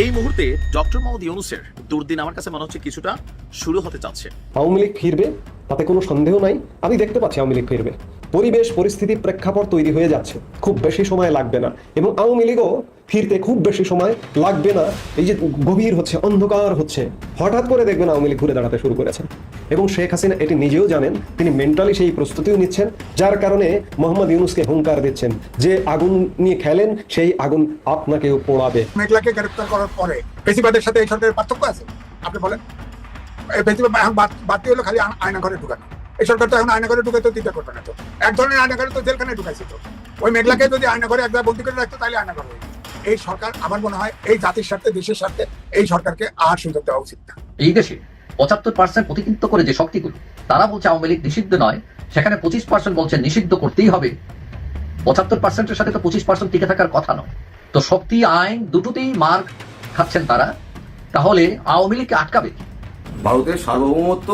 এই মুহূর্তে ডক্টর মোহাম্মদ ইউনুসের দুর্দিন আমার কাছে মনে হচ্ছে কিছুটা শুরু হতে চাচ্ছে। আওয়ামী লীগ ফিরবে, তাতে কোনো সন্দেহ নাই। আমি দেখতে পাচ্ছি আওয়ামী লীগ ফিরবে। পরিবেশ পরিস্থিতি প্রেক্ষাপট তৈরি হয়ে যাচ্ছে। খুব বেশি সময় লাগবে না। এবং আওয়ামী লীগও ফিরতে খুব বেশি সময় লাগবে না। এই যে গভীর হচ্ছে, অন্ধকার হচ্ছে, হঠাৎ করে দেখবেন আওয়ামী লীগ ঘুরে দাঁড়াতে শুরু করেছেন এবং শেখ হাসিনা এটি নিজেও জানেন, তিনি মেন্টালি সেই প্রস্তুতিও নিচ্ছেন, যার কারণে মোহাম্মদ ইউনুসকে হুঙ্কার দিচ্ছেন যে আগুন নিয়ে খেলেন, সেই আগুন আপনাকেও পোড়াবে। মেঘলাকে গ্রেপ্তার করার পরে বেশিবাদের সাথে এই সরকারের পার্থক্য আছে? আপনি বলেন। বাড়তি হলো খালি আয়না ঘরে ঢুকানো। এই সরকার তো এখন আয়না ঘরে ঢুকে তো দিতে করবে না তো। এক ধরনের আয়না ঘরে তো জেলখানে ঢুকাইছে তো। ওই মেঘলাকে যদি আয়না ঘরে একবার বন্দি করে রাখতো তাহলে আয়না ঘরে হয়ে এই সরকার আমার মনে হয় এই জাতির স্বার্থে দেশের স্বার্থে এই সরকারকে আর সুযোগ দেওয়া উচিত না। এই দেশে পঁচাত্তর পার্সেন্ট প্রতিনিধিত্ব করে যে শক্তিগুলো তারা বলছে আওয়ামী লীগ নিষিদ্ধ নয় সেখানে পঁচিশ পার্সেন্ট বলছে নিষিদ্ধ করতেই হবে। পঁচাত্তর পার্সেন্টের সাথে তো পঁচিশ পার্সেন্ট টিকে থাকার কথা নয়। তো শক্তি আইন দুটোতেই মার খাচ্ছেন তারা। তাহলে আওয়ামী লীগকে আটকাবে ভারতের সার্বভৌমত্ব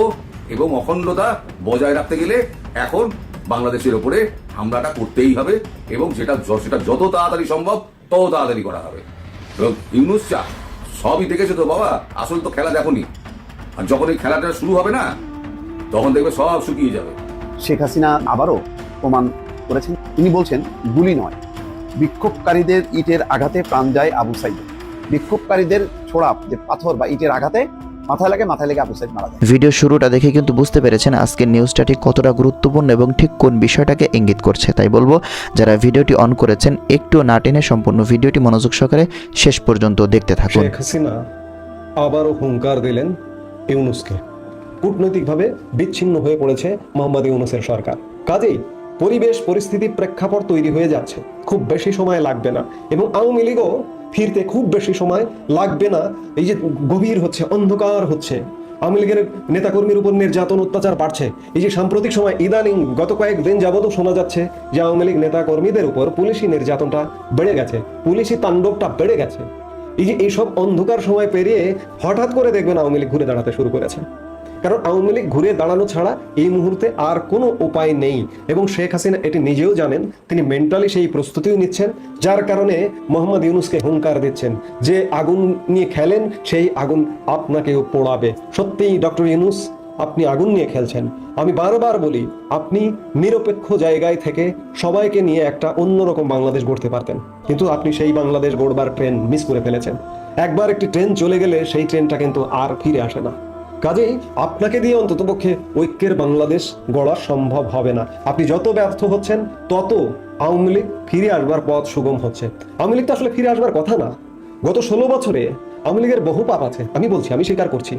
এবং অখণ্ডতা বজায় রাখতে গেলে এখন বাংলাদেশের ওপরে হামলাটা করতেই হবে এবং সেটা সেটা যত তাড়াতাড়ি সম্ভব তত তাড়াতাড়ি করা হবে। এবং ইউনুস চা, সবই দেখেছ তো বাবা? আসল তো খেলা দেখনি। আর যখন এই খেলাটা শুরু হবে না, তখন দেখবে সব শুকিয়ে যাবে। শেখ হাসিনা আবারও প্রমাণ করেছেন। তিনি বলছেন, গুলি নয়। বিক্ষোভকারীদের ইটের আঘাতে প্রাণ যায় আবু সাইদ। বিক্ষোভকারীদের ছোড়া যে পাথর বা ইটের আঘাতে মাথায় লাগে মাথায় লেগে আবু মারা যায়। ভিডিও শুরুটা দেখে কিন্তু বুঝতে পেরেছেন আজকের নিউজটা ঠিক কতটা গুরুত্বপূর্ণ এবং ঠিক কোন বিষয়টাকে ইঙ্গিত করছে। তাই বলব যারা ভিডিওটি অন করেছেন একটু না টেনে সম্পূর্ণ ভিডিওটি মনোযোগ সহকারে শেষ পর্যন্ত দেখতে থাকুন। শেখ হাসিনা আবারও হুঙ্কার দিলেন ইউনুসকে। কূটনৈতিকভাবে বিচ্ছিন্ন হয়ে পড়েছে মোহাম্মদ ইউনুসের সরকার। কাজেই পরিবেশ পরিস্থিতি প্রেক্ষাপট তৈরি হয়ে যাচ্ছে। খুব বেশি সময় লাগবে না। এবং আওয়ামী লীগও ফিরতে খুব বেশি সময় লাগবে না। এই যে গভীর হচ্ছে, অন্ধকার হচ্ছে। আওয়ামী লীগের নেতাকর্মীর উপর নির্যাতন, অত্যাচার বাড়ছে। এই যে সাম্প্রতিক সময় ইদানিং গত কয়েকদিন যাবতও শোনা যাচ্ছে যে আওয়ামী লীগ নেতাকর্মীদের উপর পুলিশি নির্যাতনটা বেড়ে গেছে, পুলিশি তাণ্ডবটা বেড়ে গেছে। এই যে এইসব অন্ধকার সময় পেরিয়ে হঠাৎ করে দেখবেন আওয়ামী লীগ ঘুরে দাঁড়াতে শুরু করেছে। কারণ আওয়ামী লীগ ঘুরে দাঁড়ানো ছাড়া এই মুহূর্তে আর কোনো উপায় নেই। এবং শেখ হাসিনা এটি নিজেও জানেন, তিনি মেন্টালি সেই প্রস্তুতিও নিচ্ছেন, যার কারণে মোহাম্মদ ইউনুসকে হুঙ্কার দিচ্ছেন যে আগুন নিয়ে খেলেন, সেই আগুন আপনাকেও পোড়াবে। সত্যিই ডক্টর ইউনুস, আপনি আগুন নিয়ে খেলছেন। আমি বারবার বলি, আপনি নিরপেক্ষ জায়গায় থেকে সবাইকে নিয়ে একটা অন্যরকম বাংলাদেশ গড়তে পারতেন। কিন্তু আপনি সেই বাংলাদেশ গড়বার ট্রেন মিস করে ফেলেছেন। একবার একটি ট্রেন চলে গেলে সেই ট্রেনটা কিন্তু আর ফিরে আসে না। কাজেই আপনাকে দিয়ে অন্ততপক্ষে ঐক্যের বাংলাদেশ গড়া সম্ভব হবে না। আপনি যত ব্যর্থ হচ্ছেন, তত আওয়ামী লীগ ফিরে আসবার পথ সুগম হচ্ছে। আওয়ামী লীগ তো আসলে ফিরে আসবার কথা না। গত ষোলো বছরে আওয়ামী লীগের বহু পাপ আছে, আমি বলছি, আমি স্বীকার করছি।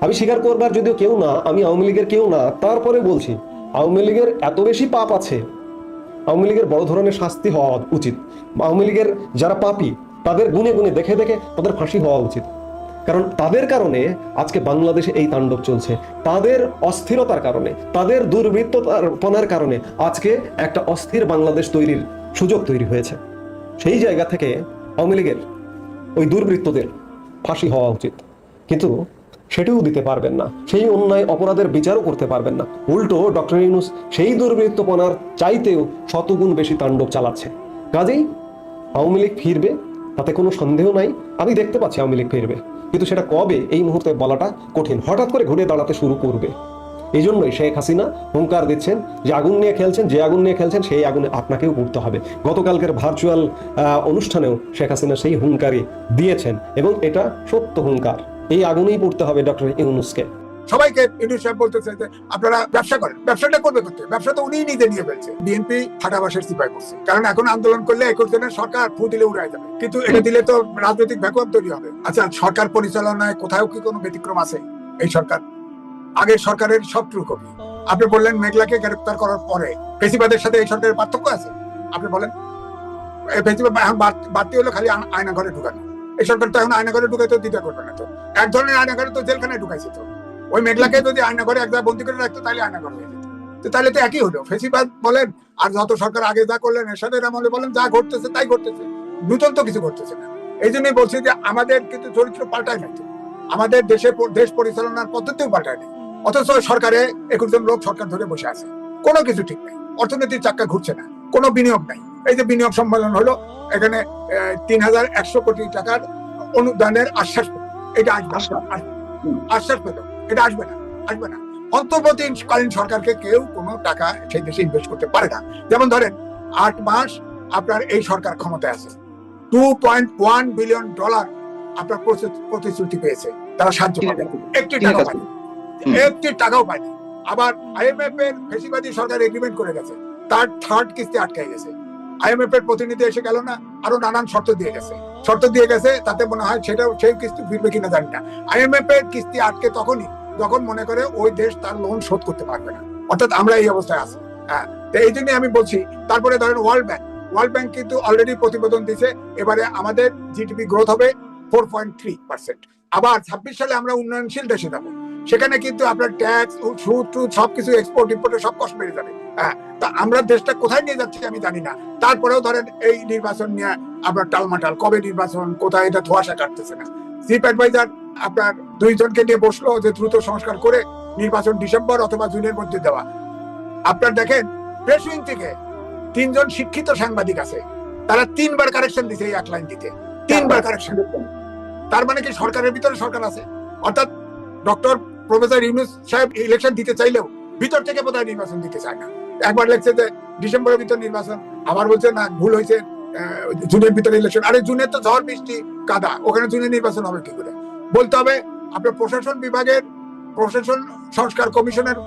আমি স্বীকার করবার যদিও কেউ না, আমি আওয়ামী লীগের কেউ না, তারপরে বলছি, আওয়ামী লীগের এত বেশি পাপ আছে। আওয়ামী লীগের বড় ধরনের শাস্তি হওয়া উচিত। আওয়ামী লীগের যারা পাপী, তাদের গুনে গুনে, দেখে দেখে তাদের ফাঁসি হওয়া উচিত। কারণ তাদের কারণে আজকে বাংলাদেশে এই তাণ্ডব চলছে। তাদের অস্থিরতার কারণে, তাদের দুর্বৃত্তপনার কারণে আজকে একটা অস্থির বাংলাদেশ তৈরির সুযোগ তৈরি হয়েছে। সেই জায়গা থেকে আওয়ামী লীগের ওই দুর্বৃত্তদের ফাঁসি হওয়া উচিত। কিন্তু সেটিও দিতে পারবেন না। সেই অন্যায় অপরাধের বিচারও করতে পারবেন না। উল্টো ডক্টর ইউনুস সেই দুর্বৃত্তপনার চাইতেও শতগুণ বেশি তাণ্ডব চালাচ্ছে। কাজেই আওয়ামী লীগ ফিরবে তাতে কোনো সন্দেহ নাই। আমি দেখতে পাচ্ছি আওয়ামী লীগ ফিরবে। কিন্তু সেটা কবে, এই মুহূর্তে বলাটা কঠিন। হঠাৎ করে ঘুরে দাঁড়াতে শুরু করবে। এই জন্যই শেখ হাসিনা হুঙ্কার দিচ্ছেন যে আগুন নিয়ে খেলছেন, যে আগুন নিয়ে খেলছেন, সেই আগুনে আপনাকেও উঠতে হবে। গতকালকের ভার্চুয়াল অনুষ্ঠানেও শেখ হাসিনা সেই হুঙ্কারই দিয়েছেন এবং এটা সত্য হুঙ্কার। এই আগুনেই পড়তে হবে ডক্টর ইউনুসকে। সবাইকে ইউনুস সাহেব বলতেছে যে আপনারা ব্যবসা করেন। ব্যবসাটা করবে করতে ব্যবসা তো উনিই নিজে নিয়ে ফেলছে। বিএনপি ফাটাবাসের সিপাই করছে। কারণ এখন আন্দোলন করলে একুশ জনের সরকার ফু দিলে উড়ায় যাবে। কিন্তু এটা দিলে তো রাজনৈতিক ভ্যাকুয়াম তৈরি হবে। আচ্ছা সরকার পরিচালনায় কোথাও কি কোনো ব্যতিক্রম আছে এই সরকার? আগের সরকারের সব কপি। আপনি বললেন মেঘলাকে গ্রেপ্তার করার পরে। বেশিবাদের সাথে এই সরকারের পার্থক্য আছে? আপনি বলেন। এখন বাড়তি হলো খালি আয়না- ঘরে ঢুকানো। এই সরকার তো এখন আয়না ঘরে ঢুকাইতে দ্বিধা করবে না তো। এক ধরনের আয়না ঘরে তো জেলখানায় ঢুকাইছে তো। ওই মেঘলাকে যদি আয়না ঘরে একবার বন্দি করে রাখতো, তাহলে আয়না যেত। তো তাহলে তো একই হলো। ফেসিবাদ বলেন, আর যত সরকার আগে যা করলেন, এরশাদের আমলে বলেন, যা ঘটতেছে তাই ঘটতেছে। নূতন তো কিছু ঘটতেছে না। এই জন্যই বলছি যে আমাদের কিন্তু চরিত্র পাল্টায় নাই আমাদের দেশে দেশ পরিচালনার পদ্ধতিও পাল্টায় নেই। অথচ সরকারে একুশ জন লোক সরকার ধরে বসে আছে। কোনো কিছু ঠিক নেই। অর্থনীতির চাক্কা ঘুরছে না। কোনো বিনিয়োগ নাই। এই যে বিনিয়োগ সম্মেলন হলো, এখানে তিন হাজার একশো কোটি টাকার অনুদানের আশ্বাস এটা। আশ্বাস পেল। এটা আসবে না আসবে না। অন্তর্বর্তীকালীন সরকারকে কেউ কোনো টাকা সেই দেশে ইনভেস্ট করতে পারে না। যেমন ধরেন আট মাস আপনার এই সরকার ক্ষমতায় আছে। Two point one billion dollar আপনার প্রতিশ্রুতি পেয়েছে। তারা সাহায্য পাবে। একটি টাকা পায়নি। একটি টাকাও পায়নি। আবার আইএমএফ এর ফেসিবাদী সরকার এগ্রিমেন্ট করে গেছে। তার থার্ড কিস্তি আটকে গেছে। আইএমএফ এর প্রতিনিধি এসে গেল না আরও নানান শর্ত দিয়ে গেছে। শর্ত দিয়ে গেছে তাতে মনে হয় সেটাও সেই কিস্তি ফিরবে কিনা জানি না। আইএমএফ এর কিস্তি আটকে তখনই যখন মনে করে ওই দেশ তার লোন শোধ করতে পারবে না। অর্থাৎ আমরা এই অবস্থায় আছি। হ্যাঁ এই জন্যই আমি বলছি, তারপরে ধরেন ওয়ার্ল্ড ব্যাংক ওয়ার্ল্ড ব্যাংক কিন্তু অলরেডি প্রতিবেদন দিছে এবারে আমাদের জিডিপি গ্রোথ হবে ফোর পয়েন্ট থ্রি পার্সেন্ট আবার ছাব্বিশ সালে আমরা উন্নয়নশীল দেশে যাব। সেখানে কিন্তু আপনার ট্যাক্স সুদ, টুদ সবকিছু এক্সপোর্ট ইম্পোর্টের সব কষ্ট বেড়ে যাবে। হ্যাঁ তা আমরা দেশটা কোথায় নিয়ে যাচ্ছি আমি জানি না। তারপরেও ধরেন এই নির্বাচন নিয়ে আপনার টালমাটাল, কবে নির্বাচন, কোথায় এটা ধোয়াশা কাটতেছে না। চিফ অ্যাডভাইজার আপনার দুইজনকে নিয়ে বসল যে দ্রুত সংস্কার করে নির্বাচন ডিসেম্বর অথবা জুনের মধ্যে দেওয়া। আপনার দেখেন প্রেস উইং থেকে তিনজন শিক্ষিত সাংবাদিক আছে। তারা তিনবার কারেকশন দিছে এই এক লাইন দিতে তিনবার কারেকশন তার মানে কি সরকারের ভিতরে সরকার আছে? অর্থাৎ ডক্টর প্রফেসর ইউনুস সাহেব ইলেকশন দিতে চাইলেও ভিতর থেকে বোধহয় নির্বাচন দিতে চায় না। একবার লেখছে যে ডিসেম্বরের ভিতর নির্বাচন, আবার বলছে, না, ভুল হয়েছে জুনের ভিতরে ইলেকশন আরে, জুনের তো ঝড়, বৃষ্টি, কাদা, ওখানে জুনে নির্বাচন হবে কি করে? বলতে হবে, আপনার প্রশাসন বিভাগের প্রশাসন সংস্কার কমিশনের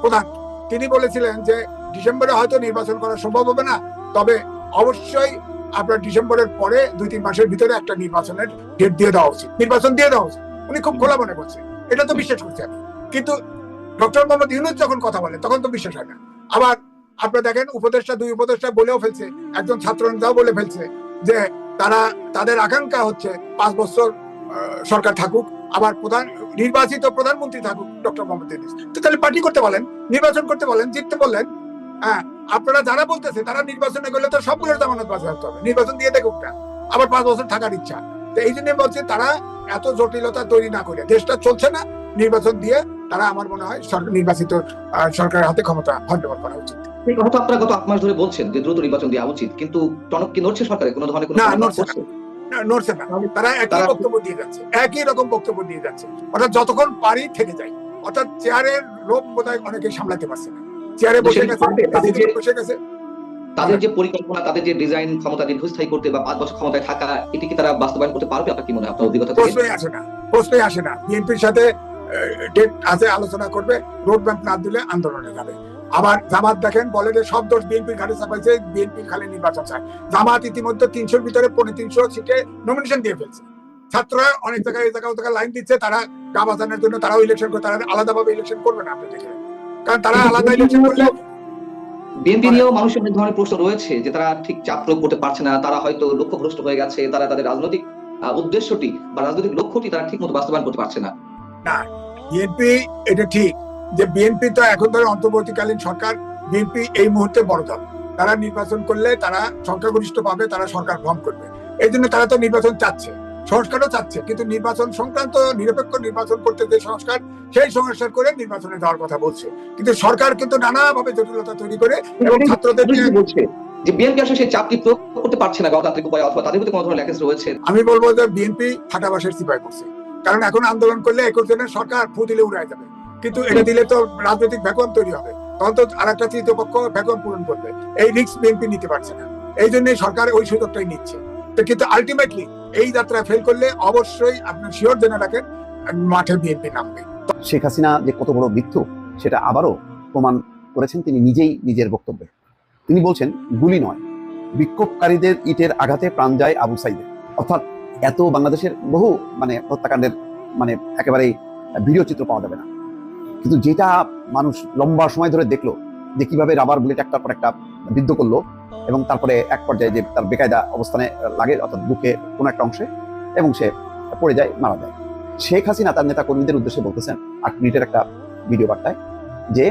প্রধান। তিনি বলেছিলেন যে, ডিসেম্বরে হয়তো নির্বাচন করা সম্ভব হবে না, তবে অবশ্যই আপনার ডিসেম্বরের পরে দুই তিন মাসের ভিতরে একটা নির্বাচনের ডেট দিয়ে দেওয়া উচিত। নির্বাচন দিয়ে দেওয়া উচিত। উনি খুব খোলা মনে করছে এটা তো বিশ্বাস করছি আমি। কিন্তু ডক্টর মোহাম্মদ ইউনুস যখন কথা বলে তখন তো বিশ্বাস হয় না। আবার আপনারা দেখেন, উপদেষ্টা, দুই উপদেষ্টা বলেও ফেলছে, একজন ছাত্র নেতাও বলে ফেলছে যে, তারা, তাদের আকাঙ্ক্ষা হচ্ছে পাঁচ বছর সরকার থাকুক আবার প্রধান নির্বাচিত প্রধানমন্ত্রী থাকুক ডক্টর মোহাম্মদ ইউনুস। তো তাহলে পার্টি করতে বলেন নির্বাচন করতে বলেন জিততে বললেন হ্যাঁ আপনারা যারা বলতেছে তারা নির্বাচনে গেলে তো সবগুলোর জামানত বাজেয়াপ্ত হবে নির্বাচন দিয়ে দেখুক না আবার পাঁচ বছর থাকার ইচ্ছা। তো এই জন্য বলছে তারা এত জটিলতা তৈরি না করে দেশটা চলছে না নির্বাচন দিয়ে তারা আমার মনে হয় সরকার নির্বাচিত সরকারের হাতে ক্ষমতা হ্যান্ডওভার করা উচিত। এই কথা তো আপনারা গত আট মাস ধরে বলছেন যে দ্রুত নির্বাচন দেওয়া উচিত কিন্তু টনক কি নড়ছে সরকারে? কোনো ধরনের কোনো নড়ছে না। তারা একই বক্তব্য দিয়ে যাচ্ছে একই রকম বক্তব্য দিয়ে যাচ্ছে। অর্থাৎ যতক্ষণ পারি থেকে যাই। অর্থাৎ চেয়ারের অনেকে সামলাতে পারছে না। চেয়ারে বসে গেছে বসে গেছে। তাদের যে পরিকল্পনা তাদের যে ডিজাইন ক্ষমতা দীর্ঘস্থায়ী করতে বা পাঁচ বছর ক্ষমতায় থাকা এটি কি তারা বাস্তবায়ন করতে পারবে? আপনার কি মনে হয়? আপনার অভিজ্ঞতা প্রশ্নই আসে না প্রশ্নই আসে না। বিএনপির সাথে ডেট আছে আলোচনা করবে। রোড ম্যাপ না দিলে আন্দোলনে যাবে। আবার জামাত দেখেন বলে যে সব দোষ বিএনপির ঘাটে চাপাইছে বিএনপি খালি নির্বাচন চায়। জামাত ইতিমধ্যে তিনশোর ভিতরে পনেরো তিনশো সিটে নমিনেশন দিয়ে ফেলছে। ছাত্ররা অনেক জায়গায় এই জায়গায় জায়গায় লাইন দিচ্ছে তারা গা বাঁচানোর জন্য তারাও ইলেকশন করে তারা আলাদাভাবে ইলেকশন করবে না আপনি দেখে কারণ তারা আলাদা ইলেকশন করলে বিএনপি নিয়েও মানুষের অনেক ধরনের প্রশ্ন রয়েছে যে তারা ঠিক চাপ প্রয়োগ করতে পারছে না তারা হয়তো লক্ষ্যভ্রষ্ট হয়ে গেছে তারা তাদের রাজনৈতিক উদ্দেশ্যটি বা রাজনৈতিক লক্ষ্যটি তারা ঠিক মতো বাস্তবায়ন করতে পারছে না বিএনপি এটা ঠিক যে বিএনপি তো এখন ধরে অন্তর্বর্তীকালীন সরকার বিএনপি এই মুহূর্তে বড় দল। তারা নির্বাচন করলে তারা সংখ্যাগরিষ্ঠ পাবে তারা সরকার ভ্রম করবে। এই জন্য তারা তো নির্বাচন চাচ্ছে সংস্কারও চাচ্ছে। কিন্তু নির্বাচন সংক্রান্ত নিরপেক্ষ নির্বাচন করতে যে সংস্কার সেই সংস্কার করে নির্বাচনে যাওয়ার কথা বলছে। কিন্তু সরকার কিন্তু নানাভাবে জটিলতা তৈরি করে এবং ছাত্রদের বলছে যে বিএনপি আসলে সেই চাপটি প্রয়োগ করতে পারছে না গণতান্ত্রিক উপায় অথবা তাদের প্রতি কোনো ধরনের ল্যাকেজ রয়েছে? আমি বলব যে বিএনপি ফাটাবাসের সিপাই করছে। কারণ এখন আন্দোলন করলে একুশ জনের সরকার ফু দিলে উড়ায় যাবে। কিন্তু এটা দিলে তো রাজনৈতিক ভ্যাকুয়াম তৈরি হবে। তখন তো আর একটা তৃতীয় পক্ষ ভ্যাকুয়াম পূরণ করবে। এই রিস্ক বিএনপি নিতে পারছে না। এই জন্যই সরকার ওই সুযোগটাই নিচ্ছে। তো কিন্তু আলটিমেটলি এই যাত্রা ফেল করলে অবশ্যই আপনার শিওর জেনে রাখেন, মাঠে বিএনপি নামবে। শেখ হাসিনা যে কত বড় মিথ্যু সেটা আবারও প্রমাণ করেছেন তিনি নিজেই নিজের বক্তব্যে। তিনি বলছেন, গুলি নয়, বিক্ষোভকারীদের ইটের আঘাতে প্রাণ যায় আবু সাইদের। অর্থাৎ এত বাংলাদেশের বহু মানে হত্যাকাণ্ডের মানে একেবারেই ভিডিও চিত্র পাওয়া যাবে না। কিন্তু যেটা মানুষ লম্বা সময় ধরে দেখল যে কীভাবে রাবার বুলেট একটার পর একটা বিদ্ধ করল এবং তারপরে এক পর্যায়ে যে তার বেকায়দা অবস্থানে লাগে, অর্থাৎ বুকে কোনো একটা অংশে, এবং সে পড়ে যায়, মারা যায়। শেখ হাসিনা তার নেতা কর্মীদের উদ্দেশ্যে বলতেছেন আট মিনিটের একটা ভিডিও বার্তায় যে,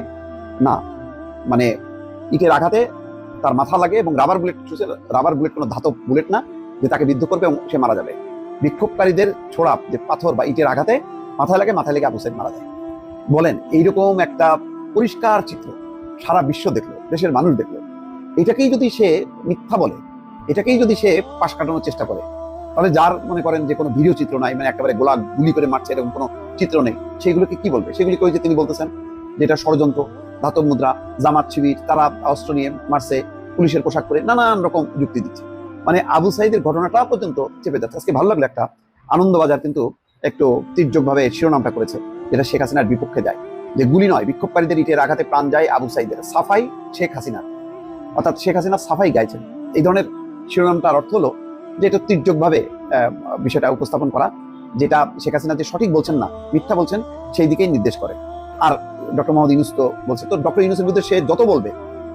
না মানে ইটের আঘাতে তার মাথা লাগে এবং রাবার বুলেট রাবার বুলেট কোনো ধাতব বুলেট না যে তাকে বিদ্ধ করবে এবং সে মারা যাবে। বিক্ষোভকারীদের ছোড়া যে পাথর বা ইটের আঘাতে মাথায় লাগে, মাথায় লেগে আবু মারা যায়। বলেন, এইরকম একটা পরিষ্কার চিত্র সারা বিশ্ব দেখল, দেশের মানুষ দেখল। এটাকেই যদি সে মিথ্যা বলে, এটাকেই যদি সে পাশ কাটানোর চেষ্টা করে, তাহলে যার মনে করেন যে কোনো ভিডিও চিত্র নাই মানে একেবারে গোলা গুলি করে মারছে এরকম কোনো চিত্র নেই, সেগুলোকে কি বলবে? সেগুলি কই যে তিনি বলতেছেন যে এটা ষড়যন্ত্র, ধাতব মুদ্রা, জামাত শিবির, তারা অস্ত্র নিয়ে মারছে, পুলিশের পোশাক পরে নানান রকম যুক্তি দিচ্ছে। মানে আবু সাইদের ঘটনাটা পর্যন্ত চেপে যাচ্ছে। আজকে ভালো লাগল একটা আনন্দবাজার কিন্তু একটু তীর্যকভাবে শিরোনামটা করেছে। যেটা শেখ হাসিনার বিপক্ষে যায়। যে গুলি নয়, বিক্ষোভকারীদের ইটের আঘাতে প্রাণ যায় আবু সাইদের। সাফাই শেখ হাসিনার। অর্থাৎ শেখ হাসিনা সাফাই গাইছেন। এই ধরনের শিরোনামটার অর্থ হলো যে এটা তীর্যকভাবে বিষয়টা উপস্থাপন করা, যেটা শেখ হাসিনা যে সঠিক বলছেন না, মিথ্যা বলছেন, সেই দিকেই নির্দেশ করে। আর ডক্টর মোহাম্মদ ইউনুস তো বলছে, তো ডক্টর ইউনুসের বিরুদ্ধে সে যত বলবে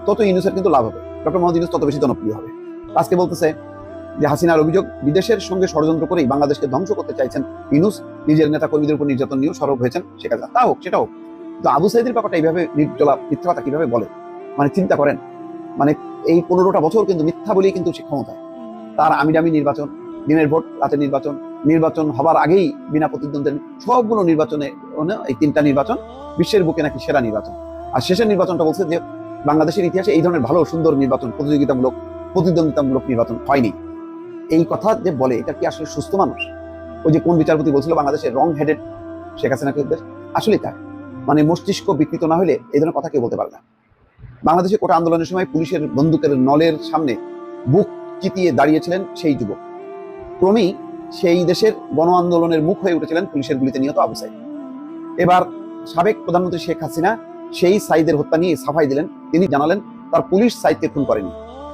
তত ইউনুসের কিন্তু লাভ হবে। ডক্টর মোহাম্মদ ইউনুস তত বেশি জনপ্রিয় হবে। আজকে বলতেছে যে হাসিনার অভিযোগ, বিদেশের সঙ্গে ষড়যন্ত্র করেই বাংলাদেশকে ধ্বংস করতে চাইছেন ইউনুস নিজের নেতা কর্মীদের উপর নির্যাতন নিয়েও সরব হয়েছেন শেখ হাসিনা। তা হোক, সেটা হোক। তো আবু সাইদের ব্যাপারটা এইভাবে নির্জলা মিথ্যা কথা কীভাবে বলে? মানে চিন্তা করেন মানে এই পনেরোটা বছর কিন্তু মিথ্যা বলেই কিন্তু সে ক্ষমতায়। তার আমিরামি নির্বাচন, দিনের ভোট, রাতের নির্বাচন নির্বাচন হবার আগেই বিনা প্রতিদ্বন্দ্বের সবগুলো নির্বাচনে মানে এই তিনটা নির্বাচন বিশ্বের বুকে নাকি সেরা নির্বাচন। আর শেষের নির্বাচনটা বলছে যে বাংলাদেশের ইতিহাসে এই ধরনের ভালো সুন্দর নির্বাচন প্রতিযোগিতামূলক, প্রতিদ্বন্দ্বিতামূলক নির্বাচন হয়নি। এই কথা যে বলে, এটা কি আসলে সুস্থ মানুষ? ওই যে কোন বিচারপতি বলছিল বাংলাদেশের রং হেডেড শেখ হাসিনাকে উদ্দেশ্য? আসলে তাই। মানে মস্তিষ্ক বিকৃত না হলে এই ধরনের কথা কেউ বলতে পারে না। বাংলাদেশে কোটা আন্দোলনের সময় পুলিশের বন্দুকের নলের সামনে বুক চিতিয়ে দাঁড়িয়েছিলেন সেই যুবক। ক্রমেই সেই দেশের গণ আন্দোলনের মুখ হয়ে উঠেছিলেন পুলিশের গুলিতে নিহত আবু সাইদ। এবার সাবেক প্রধানমন্ত্রী শেখ হাসিনা সেই সাইদের হত্যা নিয়ে সাফাই দিলেন। তিনি জানালেন, তার পুলিশ সাইদকে খুন করেনি।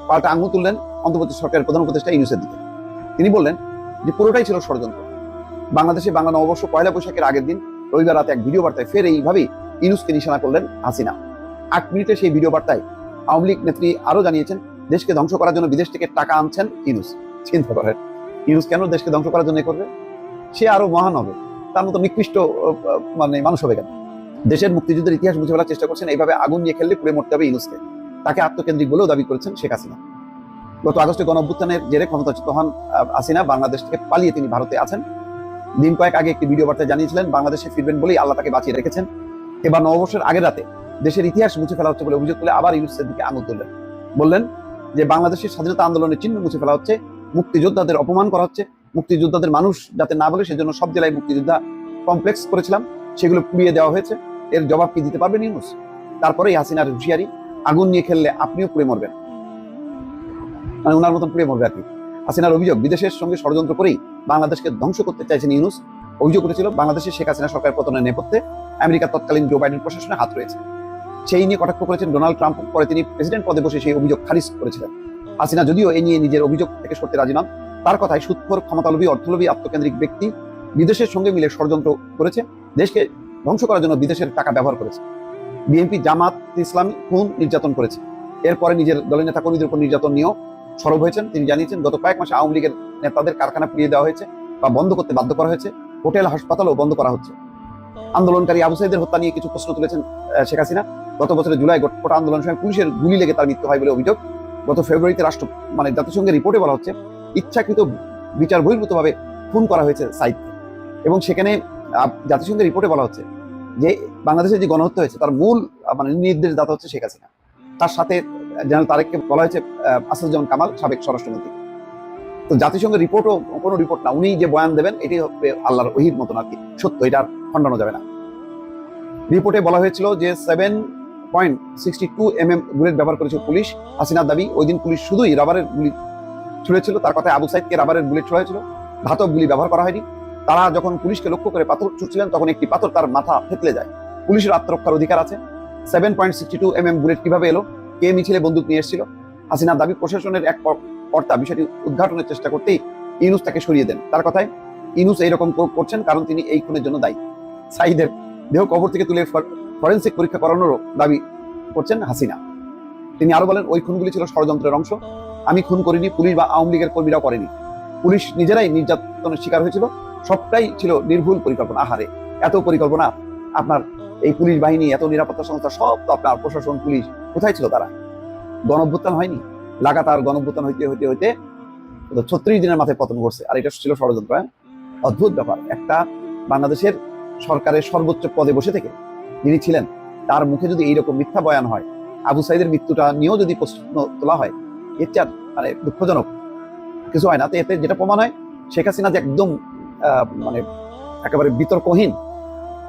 পাল্টা আঙুল তুললেন অন্তর্বর্তী সরকারের প্রধান উপদেষ্টা ইউনুসের দিকে। তিনি বললেন যে পুরোটাই ছিল ষড়যন্ত্র। বাংলাদেশে বাংলা নববর্ষ পয়লা বৈশাখের আগের দিন রবিবার রাতে এক ভিডিও বার্তায় ফের এইভাবেই ইউনুসকে নিশানা করলেন হাসিনা। আট মিনিটে সেই ভিডিও বার্তায় আওয়ামী লীগ নেত্রী আরও জানিয়েছেন, দেশকে ধ্বংস করার জন্য বিদেশ থেকে টাকা আনছেন ইউনুস। চিন্তা করেন ইউনুস কেন দেশকে ধ্বংস করার জন্য করবে? সে আরও মহান হবে। তার মতো নিকৃষ্ট মানে মানুষ হবে কেন? দেশের মুক্তিযুদ্ধের ইতিহাস মুছে ফেলার চেষ্টা করছেন, এইভাবে আগুন নিয়ে খেললে পুড়ে মরতে হবে ইউনুসকে। তাকে আত্মকেন্দ্রিক বলেও দাবি করেছেন শেখ হাসিনা। গত আগস্টে গণ অভ্যুত্থানের জেরে ক্ষমতাচ্যুত হন আহ, হাসিনা। বাংলাদেশ থেকে পালিয়ে তিনি ভারতে আছেন। দিন কয়েক আগে একটি ভিডিও বার্তায় জানিয়েছিলেন বাংলাদেশে ফিরবেন বলেই আল্লাহ তাকে বাঁচিয়ে রেখেছেন। এবার নববর্ষের আগের রাতে দেশের ইতিহাস মুছে ফেলা হচ্ছে বলে অভিযোগ তুলে আবার ইউনুসের দিকে আঙুল তুললেন। বললেন যে বাংলাদেশের স্বাধীনতা আন্দোলনের চিহ্ন মুছে ফেলা হচ্ছে মুক্তিযোদ্ধাদের অপমান করা হচ্ছে মুক্তিযোদ্ধাদের মানুষ যাতে না বলে সেজন্য সব জেলায় মুক্তিযোদ্ধা কমপ্লেক্স করেছিলাম সেগুলো পুড়িয়ে দেওয়া হয়েছে। এর জবাব কি দিতে পারবেন ইউনুস? তারপরেই হাসিনার হুঁশিয়ারি আগুন নিয়ে খেললে আপনিও পুড়ে মরবেন। মানে ওনার মতন মরবে আর কি হাসিনার অভিযোগ, বিদেশের সঙ্গে ষড়যন্ত্র করেই বাংলাদেশকে ধ্বংস করতে চাইছেন ইউনুস অভিযোগ করেছিল বাংলাদেশে শেখ হাসিনা সরকার পতনের নেপথ্যে আমেরিকার তৎকালীন জো বাইডেন প্রশাসনে হাত রয়েছে। সেই নিয়ে কটাক্ষ করেছেন ডোনাল্ড ট্রাম্প। পরে তিনি প্রেসিডেন্ট পদে বসে সেই অভিযোগ খারিজ করেছিলেন। হাসিনা যদিও এ নিয়ে নিজের অভিযোগ থেকে সরতে রাজি নন, তার কথায় সুৎখোর, ক্ষমতালোভী, অর্থলোভী, আত্মকেন্দ্রিক ব্যক্তি বিদেশের সঙ্গে মিলে ষড়যন্ত্র করেছে, দেশকে ধ্বংস করার জন্য বিদেশের টাকা ব্যবহার করেছে। বিএনপি জামাত ইসলামী খুন নির্যাতন করেছে। এরপরে নিজের দলের নেতা কর্মীদের উপর নির্যাতন নিয়েও সরব হয়েছেন। তিনি জানিয়েছেন, গত কয়েক মাসে আওয়ামী লীগের নেতাদের কারখানা পুড়িয়ে দেওয়া হয়েছে বা বন্ধ করতে বাধ্য করা হয়েছে। হোটেল, হাসপাতালও বন্ধ করা হচ্ছে। আন্দোলনকারী আবু সাইদের হত্যা নিয়ে কিছু প্রশ্ন তুলেছেন শেখ হাসিনা। গত বছরের জুলাই গোটা আন্দোলনের সময় পুলিশের গুলি লেগে তার মৃত্যু হয় বলে অভিযোগ। গত ফেব্রুয়ারিতে রাষ্ট্র মানে জাতিসংঘের রিপোর্টে বলা হচ্ছে, ইচ্ছাকৃত বিচার বহির্ভূতভাবে খুন করা হয়েছে সাইদকে এবং সেখানে জাতিসংঘের রিপোর্টে বলা হচ্ছে যে, বাংলাদেশে যে গণহত্যা হয়েছে, তার মূল মানে নির্দেশ দাতা হচ্ছে শেখ হাসিনা। তার সাথে জেনারেল তারেককে বলা হয়েছে আসাদুজ্জামান কামাল সাবেক স্বরাষ্ট্রমন্ত্রী। তো জাতিসংঘের রিপোর্টও কোনো রিপোর্ট না উনি যে বয়ান দেবেন এটি হবে আল্লাহর ওহির মতন আর কি, সত্য, এটা খণ্ডানো যাবে না। রিপোর্টে বলা হয়েছিল যে seven point sixty two M M bullet ব্যবহার করেছে পুলিশ, হাসিনার দাবি, ওই দিন পুলিশ শুধুই রাবারের গুলি ছুড়েছিল, তার কথায় আবু সাইদকে রাবারের বুলেট ছোড়া হয়েছিল ধাতব গুলি ব্যবহার করা হয়নি। তারা যখন পুলিশকে লক্ষ্য করে পাথর ছুটছিলেন তখন একটি পাথর তার মাথা ফেতলে যায়। পুলিশের আত্মরক্ষার অধিকার আছে। Seven point sixty two M M bullet কীভাবে এলো? কে মিছিলে বন্দুক নিয়ে এসেছিল? হাসিনার দাবি প্রশাসনের এক কর্তা বিষয়টি উদ্ঘাটনের চেষ্টা করতেই ইউনুস তাকে সরিয়ে দেন। তার কথায়, ইউনুস এইরকম করছেন কারণ তিনি এই খুনের জন্য দায়ী। সাইদের দেহ কবর থেকে তুলে ফরেন্সিক পরীক্ষা করানোরও দাবি করছেন হাসিনা। তিনি আরও বলেন, ওই খুনগুলি ছিল ষড়যন্ত্রের অংশ। আমি খুন করিনি, পুলিশ বা আওয়ামী লীগের কর্মীরাও করেনি। পুলিশ নিজেরাই নির্যাতনের শিকার হয়েছিল। সবটাই ছিল নির্ভুল পরিকল্পনা। আহারে, এত পরিকল্পনা আপনার এই পুলিশ বাহিনী, এত নিরাপত্তা সংস্থা, সব তো আপনার প্রশাসন, পুলিশ। কোথায় ছিল তারা? গণভ্যুত্থান হয়নি? লাগাতার গণভ্যুত্থান হইতে হইতে হইতে ছত্রিশ দিনের মাথায় পতন করছে আর এটা ছিল ষড়যন্ত্র হ্যাঁ? অদ্ভুত ব্যাপার। একটা বাংলাদেশের সরকারের সর্বোচ্চ পদে বসে থেকে যিনি ছিলেন, তার মুখে যদি এইরকম মিথ্যা বয়ান হয়, আবু সাইদের মৃত্যুটা নিয়েও যদি প্রশ্ন তোলা হয়, এর চেয়ে আর মানে দুঃখজনক কিছু হয় না। তো এতে যেটা প্রমাণ হয়, শেখ হাসিনা যে একদম মানে একেবারে বিতর্কহীন